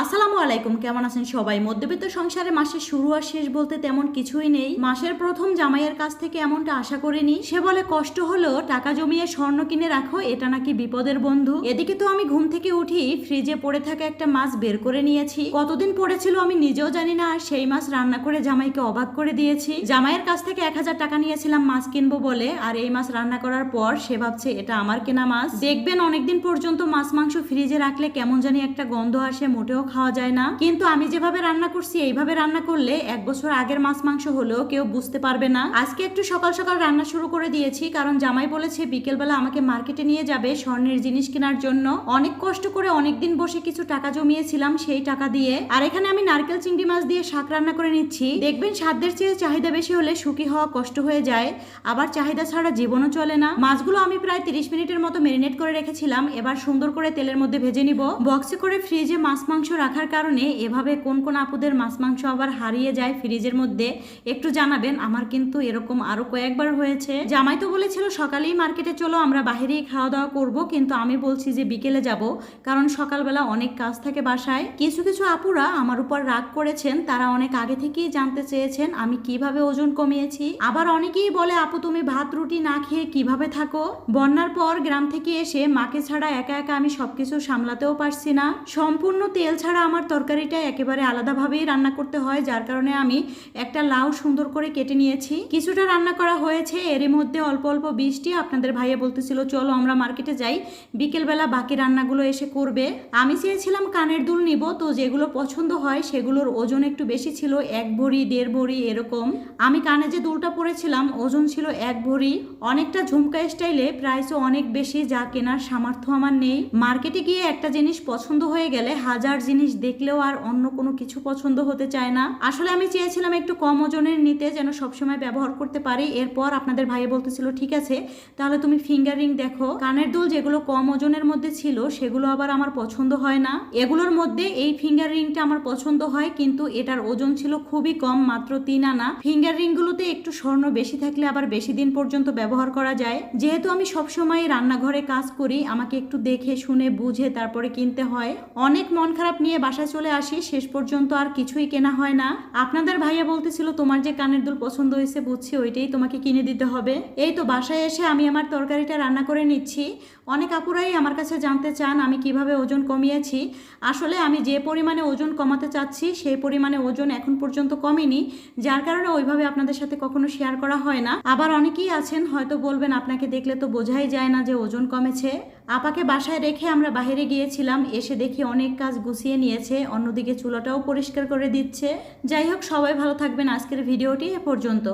আসসালামু আলাইকুম, কেমন আছেন সবাই? মধ্যবিত্ত সংসারে মাসের শুরু আর শেষ বলতে তেমন কিছুই নেই। মাসের প্রথম জামাইয়ের কাছ থেকে এমনটা আশা করিনি। সে বলে, কষ্ট হলেও টাকা জমিয়ে স্বর্ণ কিনে রাখো, এটা নাকি বিপদের বন্ধু? এদিকে তো আমি ঘুম থেকে উঠি, ফ্রিজে পড়ে থাকা একটা মাছ বের করে নিয়েছি। কতদিন পড়েছিল আমি নিজেও জানি না, আর সেই মাছ রান্না করে জামাইকে অবাক করে দিয়েছি। জামাইয়ের কাছ থেকে এক হাজার টাকা নিয়েছিলাম মাছ কিনবো বলে, আর এই মাছ রান্না করার পর সে ভাবছে, এটা আমার কেনা মাছ। দেখবেন অনেকদিন পর্যন্ত মাছ মাংস ফ্রিজে রাখলে কেমন জানি একটা গন্ধ আসে, মোটেও খাওয়া যায় না। কিন্তু আমি যেভাবে রান্না করছি, এইভাবে রান্না করলে এক বছর আগের মাছ মাংস হলেও কেউ বুঝতে পারবে না। আজকে একটু সকাল সকাল রান্না শুরু করে দিয়েছি, কারণ জামাই বলেছে বিকেলবেলা আমাকে মার্কেটে নিয়ে যাবে স্বর্ণের জিনিস কেনার জন্য। অনেক কষ্ট করে অনেকদিন বসে কিছু টাকা জমিয়েছিলাম সেই টাকা দিয়ে। আর এখানে আমি নারকেল চিংড়ি মাছ দিয়ে শাক রান্না করে নিচ্ছি। দেখবেন সাধ্যের চেয়ে চাহিদা বেশি হলে সুখী হওয়া কষ্ট হয়ে যায়। আবার চাহিদা ছাড়া জীবনও চলে না। মাছগুলো আমি প্রায় তিরিশ মিনিটের মতো মেরিনেট করে রেখেছিলাম। এবার সুন্দর করে তেলের মধ্যে ভেজে নিব। বক্সে করে ফ্রিজে মাছ মাংস রাখার কারণে এভাবে কোন কোন আপুদের মাছ মাংস আবার হারিয়ে যায় ফ্রিজের মধ্যে, একটু জানাবেন। আমার কিন্তু এরকম আরও কয়েকবার হয়েছে। জামাই তো বলেছিল, সকালেই মার্কেটে চলো, আমরা বাহিরেই খাওয়া দাওয়া করব। কিন্তু আমি বলছি যে, বিকেলে যাব। কারণ সকালবেলা অনেক কাজ থাকে বাসায়। কিছু কিছু আপুরা আমার উপর রাগ করেছেন। তারা অনেক আগে থেকেই জানতে চেয়েছেন আমি কীভাবে ওজন কমিয়েছি। আবার অনেকেই বলে, আপু, তুমি ভাত, রুটি না খেয়ে কীভাবে থাকো? বন্যার পর গ্রাম থেকে এসে মাকে ছাড়া একা একা আমি সবকিছু সামলাতেও পারছি না। সম্পূর্ণ তেল ছাড়া আমার তরকারিটা একেবারে আলাদাভাবেই রান্না করতে হয়, যার কারণে আমি একটা লাউ সুন্দর করে কেটে নিয়েছি। কিছুটা রান্না করা হয়েছে, এরই মধ্যে অল্প অল্প বৃষ্টি, আপনাদের ভাইয়া বলতেছিল, চলো আমরা মার্কেটে যাই, বিকেলবেলা বাকি রান্নাগুলো এসে করবে। আমি চেয়েছিলাম কানের দুল নিব, তো যেগুলো পছন্দ হয় সেগুলোর ওজন একটু বেশি ছিল, এক ভরি, দেড় ভরি, এরকম। আমি কানে যে দুলটা পরেছিলাম, ওজন ছিল এক ভরি। অনেকটা ঝুমকা স্টাইলে প্রাইসও অনেক বেশি, যা কেনার সামর্থ্য আমার নেই। মার্কেটে গিয়ে একটা জিনিস পছন্দ হয়ে গেলে হাজার জিনিস দেখলেও আর অন্য কোনো কিছু পছন্দ হতে চায় না। আসলে আমি চেয়েছিলাম একটু কম ওজনের নিতে, যেন সবসময় ব্যবহার করতে পারি। এরপর আপনাদের ভাইয়ে বলতেছিল, ঠিক আছে, তাহলে তুমি ফিঙ্গার রিং দেখো। কানের দুল যেগুলো কম ওজনের মধ্যে ছিল, সেগুলো আবার আমার পছন্দ হয় না। এগুলোর মধ্যে এই ফিঙ্গার রিংটা আমার পছন্দ হয়, কিন্তু এটার ওজন ছিল খুবই কম, মাত্র তিন আনা। ফিঙ্গার রিংগুলোতে একটু স্বর্ণ বেশি থাকলে আবার বেশি দিন পর্যন্ত ব্যবহার করা যায়। যেহেতু আমি সবসময় রান্নাঘরে কাজ করি, আমাকে একটু দেখে, শুনে, বুঝে তারপরে কিনতে হয়। অনেক মন খারাপ নিয়ে বাসায় চলে আসি, শেষ পর্যন্ত আর কিছুই কেনা হয় না। আপনাদের ভাইয়া বলতেছিল, তোমার যে কানের দুল পছন্দ হয়েছে, বুঝছি, ওইটাই তোমাকে কিনে দিতে হবে। এই তো বাসায় এসে আমি আমার তরকারিটা রান্না করে নিচ্ছি। অনেক আপুরাই আমার কাছে জানতে চান আমি কীভাবে ওজন কমিয়েছি। আসলে আমি যে পরিমাণে ওজন কমাতে চাচ্ছি, সেই পরিমাণে ওজন এখন পর্যন্ত কমেনি, যার কারণে ওইভাবে আপনাদের সাথে কখনো শেয়ার করা হয় না। আবার অনেকেই আছেন, হয়তো বলবেন, আপনাকে দেখলে তো বোঝাই যায় না যে ওজন কমেছে। আপাকে বাসায় রেখে আমরা বাইরে গিয়েছিলাম, এসে দেখি অনেক কাজ গুছিয়ে নিয়েছে, অন্যদিকে চুলাটাও পরিষ্কার করে দিচ্ছে। যাই হোক, সবাই ভালো থাকবেন। আজকের ভিডিওটি এ পর্যন্ত।